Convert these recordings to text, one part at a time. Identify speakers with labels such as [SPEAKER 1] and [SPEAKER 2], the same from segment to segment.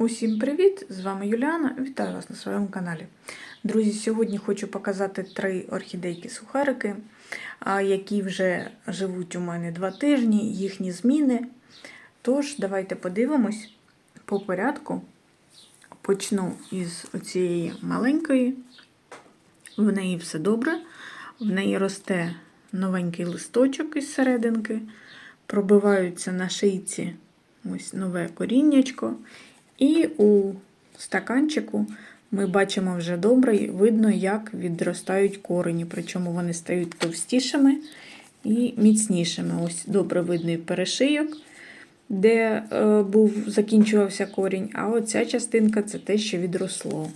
[SPEAKER 1] Усім привіт! З вами Юліана. Вітаю вас на своєму каналі. Друзі, сьогодні хочу показати три орхідейки-сухарики, які вже живуть у мене два тижні, їхні зміни. Тож, давайте подивимось по порядку. Почну із цієї маленької. В неї все добре. В неї росте новенький листочок із серединки, пробиваються на шийці ось нове коріннячко. І у стаканчику ми бачимо вже добре, видно, як відростають корені. Причому вони стають товстішими і міцнішими. Ось добре видно і перешийок, де е, був, закінчувався корінь, а оця частинка це те, що відросло.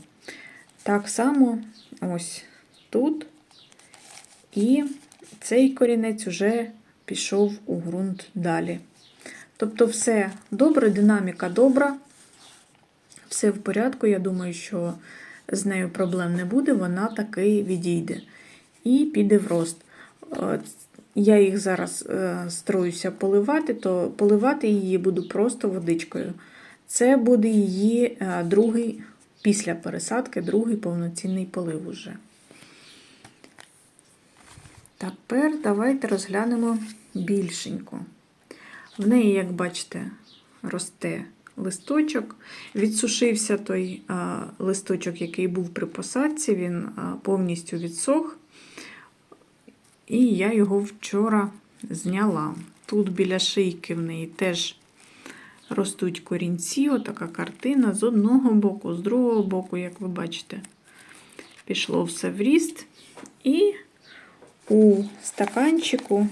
[SPEAKER 1] Так само ось тут. І цей корінець вже пішов у ґрунт далі. Тобто, все добре, динаміка добра, все в порядку. Я думаю, що з нею проблем не буде, вона таки відійде і піде в рост. Е, Я їх зараз е, строюся поливати, то поливати її буду просто водичкою. Це буде її е, другий, після пересадки, другий повноцінний полив уже. Тепер давайте розглянемо більшенько. В неї, як бачите, росте листочок. Відсушився той листочок, який був при посадці, він повністю відсох. І я його вчора зняла. Тут біля шийки в неї теж ростуть корінці, отака картина з одного боку, з другого боку, як ви бачите, пішло все в ріст. І у стаканчику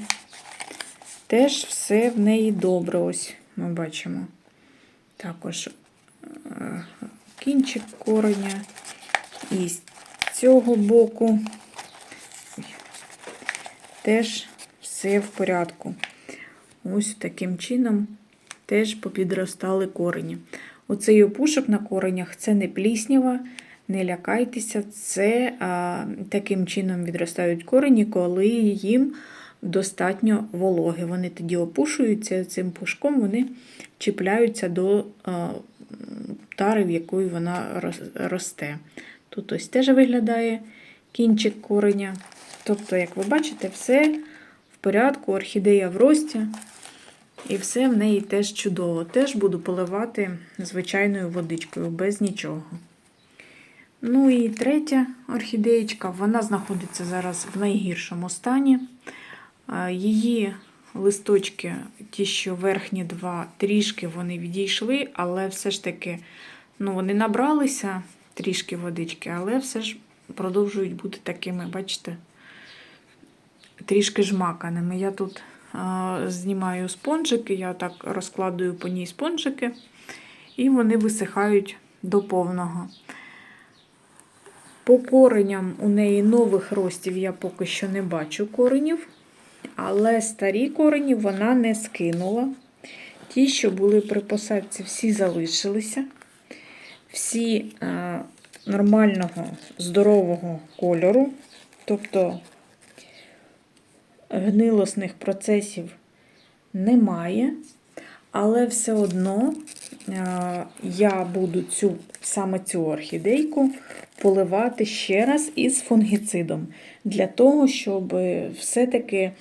[SPEAKER 1] теж все в неї добре. Ось ми бачимо. Також е, кінчик кореня. І з цього боку теж все в порядку. Ось таким чином теж попідростали корені. Оцей опушок на коренях це не пліснява, не лякайтеся, це а, таким чином відростають корені, коли їм достатньо вологи. Вони тоді опушуються цим пушком, вони чіпляються до тари, в якої вона росте. Тут ось теж виглядає кінчик кореня. Тобто, як ви бачите, все в порядку, орхідея в рості. І все в неї теж чудово. Теж буду поливати звичайною водичкою, без нічого. Ну і третя орхідеєчка, вона знаходиться зараз в найгіршому стані. Її листочки, ті, що верхні два, трішки вони відійшли, але все ж таки ну, вони набралися трішки водички, але все ж продовжують бути такими, бачите, трішки жмаканими. Я тут знімаю спонжики, я так розкладую по ній спонжики, і вони висихають до повного. По кореням у неї нових ростів я поки що не бачу коренів, але старі корені вона не скинула. Ті, що були при посадці, всі залишилися. Всі е, нормального, здорового кольору, тобто гнилосних процесів немає. Але все одно е, я буду цю, саме цю орхідейку поливати ще раз із фунгіцидом, для того, щоб все-таки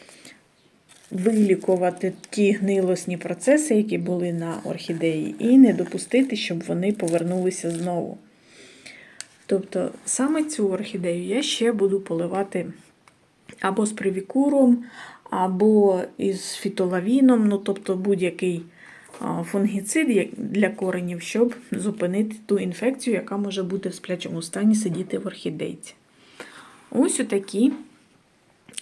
[SPEAKER 1] вилікувати ті гнилосні процеси, які були на орхідеї, і не допустити, щоб вони повернулися знову. Тобто, саме цю орхідею я ще буду поливати або з привікуром, або із фітолавіном, ну, тобто будь-який фунгіцид для коренів, щоб зупинити ту інфекцію, яка може бути в сплячому стані сидіти в орхідейці. Ось отакі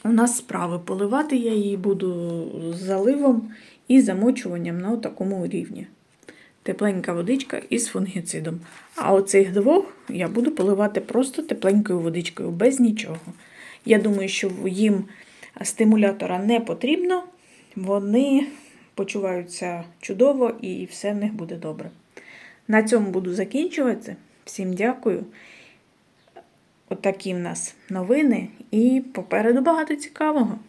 [SPEAKER 1] у нас справи. Поливати я її буду заливом і замочуванням на такому рівні. Тепленька водичка із фунгіцидом. А оцих двох я буду поливати просто тепленькою водичкою, без нічого. Я думаю, що їм стимулятора не потрібно, вони почуваються чудово і все в них буде добре. На цьому буду закінчувати. Всім дякую. Отакі в нас новини, і попереду багато цікавого.